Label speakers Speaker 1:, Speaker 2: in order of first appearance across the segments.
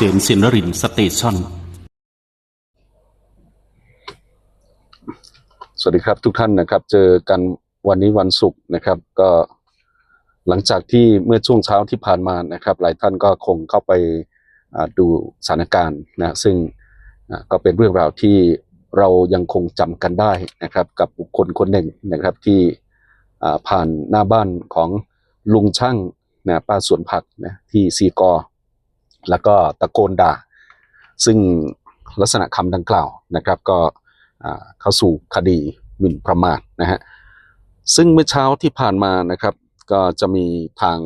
Speaker 1: ษมสินรินทร์สเตชัน
Speaker 2: สวัสดีครับทุกท่านนะครับ เจอกันวันนี้วันศุกร์นะครับ ก็หลังจากที่เมื่อช่วงเช้าที่ผ่านมานะครับ หลายท่านก็คงเข้าไปดูสถานการณ์นะซึ่งก็เป็นเรื่องราวที่เรายังคงจำกันได้นะครับ กับบุคคลคนหนึ่งนะครับที่ผ่านหน้าบ้านของลุงช่างนะป้าสวนผักนะที่ซีกอ แล้วก็ตะโกนด่า ซึ่งลักษณะคำดังกล่าวนะครับ ก็เข้าสู่คดีหมิ่นประมาทนะฮะซึ่งเมื่อเช้าที่ผ่านมานะครับ ก็จะมีทาง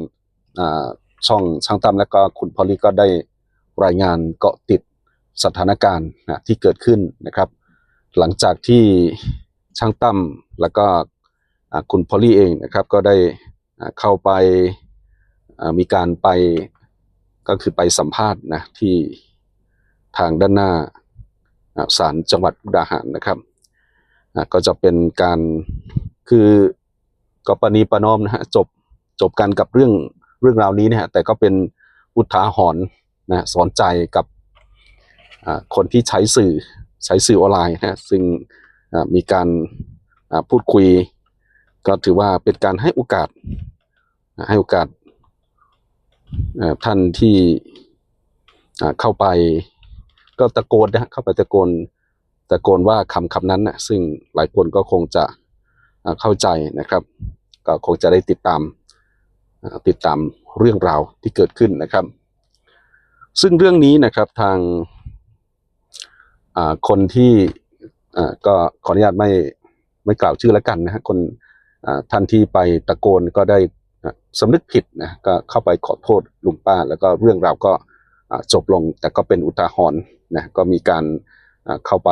Speaker 2: ช่องช่างตั้มและก็คุณพอลลี่ก็ได้รายงานเกาะติดสถานการณ์นะที่เกิดขึ้นนะครับ หลังจากที่ช่างตั้มแล้วก็คุณพอลลี่เองนะครับก็ได้เข้าไปมีการไป ก็คือไปสัมภาษณ์นะที่ทางด้านหน้าศาลจังหวัดมุกดาหารนะครับก็จะเป็นการคือก็ปณีประนอมนะฮะจบจบกันกับเรื่องเรื่องราวนี้นะฮะแต่ก็เป็นอุทาหรณ์นะสอนใจกับคนที่ใช้สื่อใช้สื่อออนไลน์นะซึ่งมีการพูดคุย ก็ถือว่าเป็นการให้โอกาสให้โอกาส ท่านที่เข้าไปก็ตะโกนนะเข้าไปตะโกนตะโกนว่าคำคำนั้นนะซึ่งหลายคนก็คงจะเข้าใจนะครับ ก็คงจะได้ติดตามติดตามเรื่องราวที่เกิดขึ้นนะครับ ซึ่งเรื่องนี้นะครับทางคนที่ก็ขออนุญาตไม่ไม่กล่าวชื่อแล้วกันนะฮะคนท่านที่ไปตะโกนก็ได้ สำนึกผิดนะก็เข้าไปขอโทษลุงป้า แล้วก็เรื่องราวก็จบลงแต่ก็เป็นอุทาหรณ์นะก็มีการเข้าไป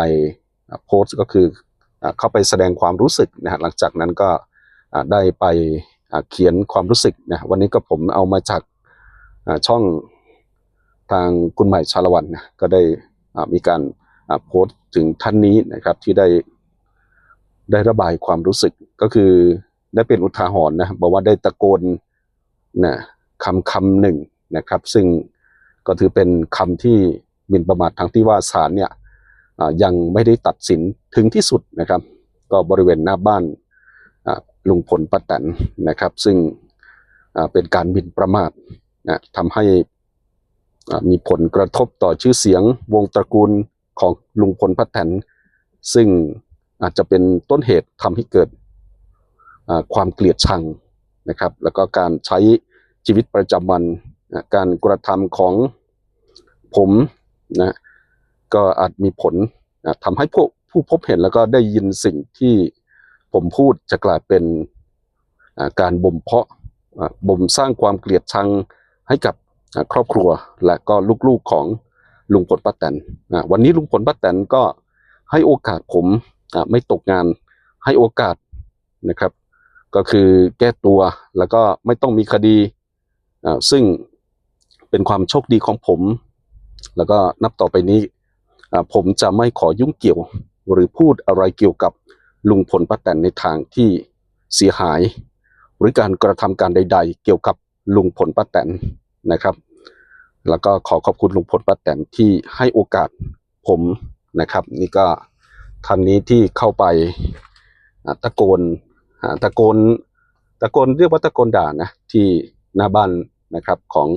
Speaker 2: โพสต์ก็คือเข้าไปแสดงความรู้สึกนะหลังจากนั้นก็ได้ไปเขียนความรู้สึกนะวันนี้ก็ผมเอามาจากช่องทางคุณใหม่ชาละวันนะก็ได้มีการโพสต์ถึงท่านนี้นะครับที่ได้ได้ระบายความรู้สึกก็คือได้เป็นอุทาหรณ์นะบอกว่าได้ตะโกน นะคำคำหนึ่งนะครับ ซึ่งก็ถือเป็นคำที่มินประมาททางที่ว่าศาลเนี่ยยังไม่ได้ตัดสินถึงที่สุดนะครับ ก็บริเวณหน้าบ้านลุงพลป้าแตนนะครับ ซึ่งเป็นการหมิ่นประมาทนะทำให้มีผลกระทบต่อชื่อเสียงวงตระกูลของลุงพลป้าแตนซึ่งอาจจะเป็นต้นเหตุทำให้เกิดความเกลียดชัง นะครับ แล้วก็การใช้ชีวิตประจำวันนะการกระทำของผมนะก็อาจมีผลนะทำให้ผู้ผู้พบเห็นแล้วก็ได้ยินสิ่งที่ผมพูดจะกลายเป็นการบ่มเพาะบ่มสร้างความเกลียดชังให้กับครอบครัวและก็ลูกๆของลุงพลป้าแตนวันนี้ลุงพลป้าแตนก็ให้โอกาสผมไม่ตกงานให้โอกาสนะครับ ก็คือแก้ตัวแล้วก็ไม่ต้องมีคดี ซึ่งเป็นความโชคดีของผม แล้วก็นับต่อไปนี้ ผมจะไม่ขอยุ่งเกี่ยวหรือพูดอะไรเกี่ยวกับลุงพลป้าแตนในทางที่เสียหาย หรือการกระทำการใด ๆ เกี่ยวกับลุงพลป้าแตนนะครับ แล้วก็ขอขอบคุณลุงพลป้าแตนที่ให้โอกาสผมนะครับ นี่ก็ท่านนี้ที่เข้าไปตะโกน ตะโกนตะโกนเรียกว่าตะโกนด่านะที่หน้าบ้านนะครับของ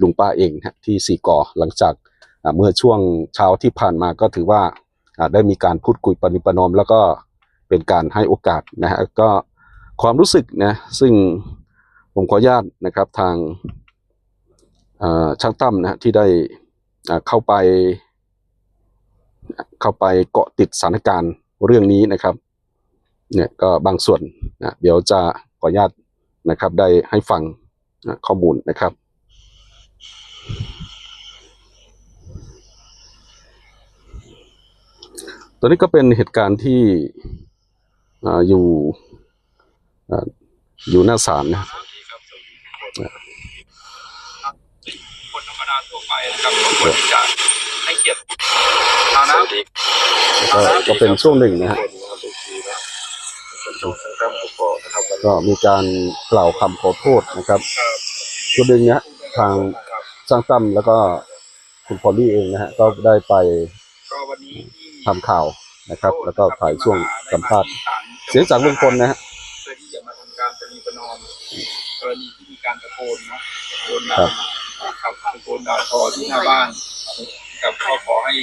Speaker 2: ลุงป้าเองนะที่สี่กอหลังจากเมื่อช่วงเช้าที่ผ่านมาก็ถือว่าได้มีการพูดคุยปณิปรนอมแล้วก็เป็นการให้โอกาสนะฮะก็ความรู้สึกนะซึ่งผมขออนุญาตนะครับทางช่างตั้มนะฮะที่ได้เข้าไป เข้าไปเกาะติดสถานการณ์เรื่องนี้นะครับ เนี่ยก็บางส่วนนะเดี๋ยวจะขออนุญาตนะครับ ได้ให้ฟังนะข้อมูลนะครับตัวนี้ก็เป็นเหตุการณ์ที่ออยู่อ่อยู่หน้าศาลนะ
Speaker 3: คนธรรมดาทั่วไปนะครับก็ควรจะให้เกียรติเอานะ
Speaker 2: ก็ก็เป็นช่วงหนึ่งนะฮะ ก็มีการกล่าวคำขอโทษนะครับช่วงหนึ่งเนี้ยทางสร้างตั้มแล้วก็คุณพอลลี่เองนะฮะก็ได้ไป
Speaker 3: ก็วันนี้ที่
Speaker 2: ทำข่าวนะครับ แล้วก็ถ่ายช่วงสัมภาษณ์เสี
Speaker 3: เสี
Speaker 2: ยงจากลุงพลนะฮะ
Speaker 3: เพื่อที่จะมาทำการประนีประนอมกรณีที่มีการตะโกนเนาะตะโกน
Speaker 2: ครั
Speaker 3: ด่า
Speaker 2: บ
Speaker 3: ครับตะโกนด่าทอที่หน้าบ้านกับก็ขอให้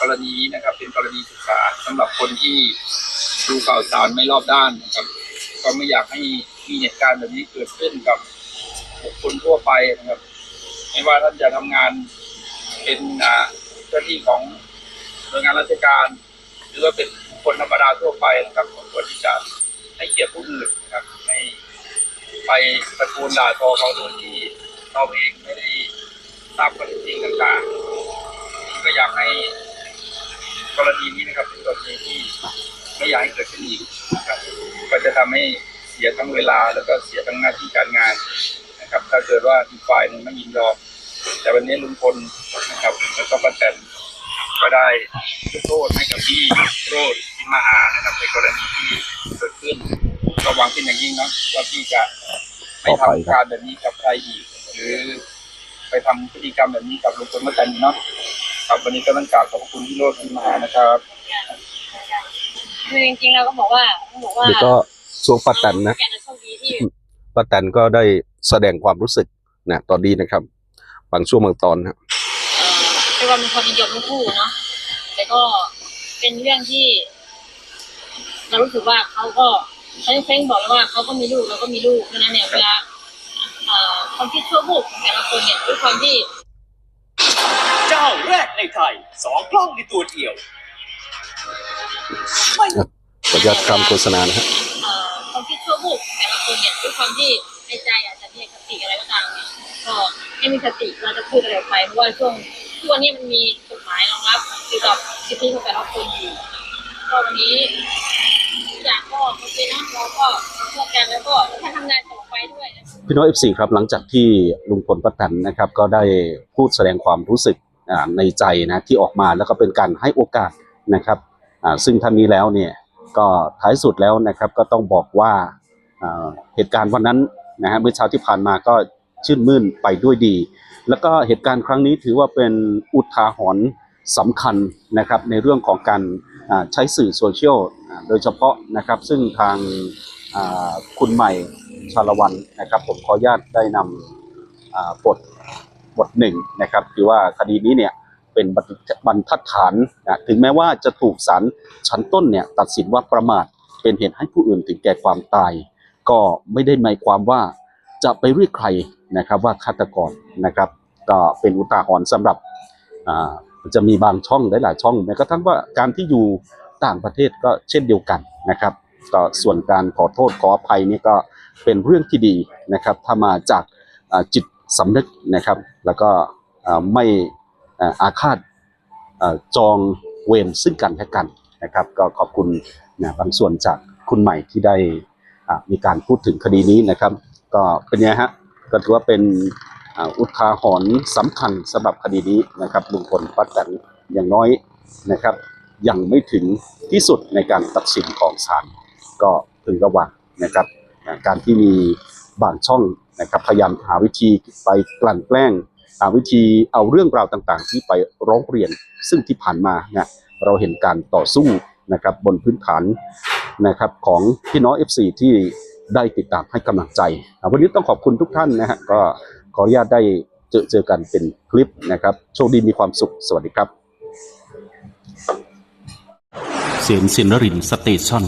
Speaker 3: กรณีนี้นะครับ เป็นกรณีศึกษาสำหรับคนที่ดูข่าวสารไม่รอบด้านนะครับ ก็ไม่อยากให้มีเหตุการณ์แบบนี้เกิดขึ้นกับบุคคลทั่วไปนะครับไม่ว่าท่านจะทำงานเป็นอาเจ้าหน้าที่ของหน่วยงานราชการ หรือว่าเป็นคนธรรมดาทั่วไปนะครับควรที่จะให้เกียรติผู้อื่นนะครับไม่ไปตะโกนด่าทอเขาโดยที่เราเองไม่ได้ทราบข้อเท็จจริงต่างๆก็อยากให้กรณีนี้นะครับเป็นกรณีที่ ไม่อยากให้เกิดขึ้นอีกนะครับก็จะทำให้เสียทั้งเวลาแล้วก็เสียทั้งหน้าที่การงานนะครับ ถ้าเกิดว่าอีกฝ่ายหนึ่งไม่ยินยอมแต่วันนี้ลุงพลนะครับแล้วก็ป้าแตนก็ได้ยกโทษให้กับพี่โรดพิมาหานะครับในกรณีที่เกิดขึ้นก็หวังเป็นอย่างยิ่งเนาะว่าพี่จะไม่
Speaker 2: ต่อไปครับ
Speaker 3: ทำการแบบนี้กับใครอีก หรือไปทำพฤติกรรมแบบนี้กับลุงพลเมื่อกันเนาะครับวันนี้ก็ต้องกราบขอบคุณพี่โรดพิมหานะครับ
Speaker 1: คือจริงๆเราก็บอกว่าต้องบอกว่า
Speaker 2: เดี๋ยวก็ช่วงป้าแตนนะ
Speaker 1: แกโชคดีที่
Speaker 2: ป้าแตนก็ได้แสดงความรู้สึกนะตอนนี้นะครับ บางช่วงบางตอนนะ
Speaker 1: เอ่อเป็นความเป็นคนนิยมทั้งคู่เนาะแต่ก็เป็นเรื่องที่ เรารู้สึกว่าเขาก็เขาเฟ้งบอกแล้วว่าเขาก็มีลูกเราก็มีลูกเพราะฉะนั้นเนี่ยเวลาเอ่อความคิดชั่ววูบของแต่ละคนเนี่ยด้วยความที่
Speaker 4: เจ้าแรกในไทยสองกล้องในตัวเดียวไม่
Speaker 2: ขออนุญาตคำโฆษณานะฮะ
Speaker 1: เอ่อความคิดชั่ววูบของแต่ละคนเนี่ยด้วยความที่ในใจอาจจะมีสติอะไรก็ตามเนี่ยก็ให้มีสติเราจะพูดอะไรออกไปเพราะว่าช่วงทุกวันนี้มันมีกฎหมายรองรับเกี่ยวกับสิทธิของแต่ละคนอยู่ก็วันนี้ทุกอย่างก็โอเคเนาะเราก็เพื่อกันแล้วก็ถ้าทำงานต่อไปด้วยนะ
Speaker 2: พี่น้องเอฟซีครับหลังจากที่ลุงพลป้าแตนนะครับก็ได้พูดแสดงความรู้สึกอ่าในใจนะที่ออกมาแล้วก็เป็นการให้โอกาสนะครับอ่า ซึ่งท่านนี้แล้วเนี่ยก็ท้ายสุดแล้วนะครับก็ต้องบอกว่าเหตุการณ์วันนั้นนะฮะเมื่อเช้าที่ผ่านมาก็ชื่นมื่นไปด้วยดี แล้วก็เหตุการณ์ครั้งนี้ถือว่าเป็นอุทาหรณ์สำคัญนะครับในเรื่องของการใช้สื่อโซเชียลโดยเฉพาะนะครับซึ่งทางคุณใหม่ชาละวันนะครับ ผมขออนุญาตได้นำบทบทหนึ่งนะครับคือว่าคดีนี้เนี่ย เป็นบรรทัดบรรทัดฐานนะถึงแม้ว่าจะถูกศาลชั้นต้นเนี่ยตัดสินว่าประมาทเป็นเหตุให้ผู้อื่นถึงแก่ความตาย ก็ไม่ได้หมายความว่าจะไปเรียกใครนะครับว่าฆาตกรนะครับ ก็เป็นอุทาหรณ์สำหรับจะมีบางช่องหลายๆช่องแม้กระทั่งว่าการที่อยู่ต่างประเทศก็เช่นเดียวกันนะครับก็ส่วนการขอโทษขออภัยนี่ก็เป็นเรื่องที่ดีนะครับถ้ามาจากจิตสำนึกนะครับ แล้วก็ไม่ อาอาฆาตจองเวรซึ่งกันและกันนะครับ ก็ขอบคุณนะบางส่วนจากคุณใหม่ที่ได้มีการพูดถึงคดีนี้นะครับ ก็เป็นไงฮะก็ถือว่าเป็นอุทาหรณ์สำคัญสำหรับคดีนี้นะครับลุงพลป้าแตนอย่างน้อยนะครับ ยังไม่ถึงที่สุดในการตัดสินของศาลก็พึงระวังนะครับ การที่มีบางช่องนะครับพยายามหาวิธีไปกลั่นแกล้ง วิธีเอาเรื่องราวต่างๆ ที่ไปร้องเรียน ซึ่งที่ผ่านมาเนี่ยเราเห็นการต่อสู้นะครับบนพื้นฐานนะครับของพี่น้อง FC ที่ได้ติดตามให้กำลังใจ วันนี้ต้องขอบคุณทุกท่านนะฮะก็ขออนุญาตได้เจอเจอกันเป็นคลิปนะครับ โชคดีมีความสุข สวัสดีครับ
Speaker 5: เสียงสินรินสเตชัน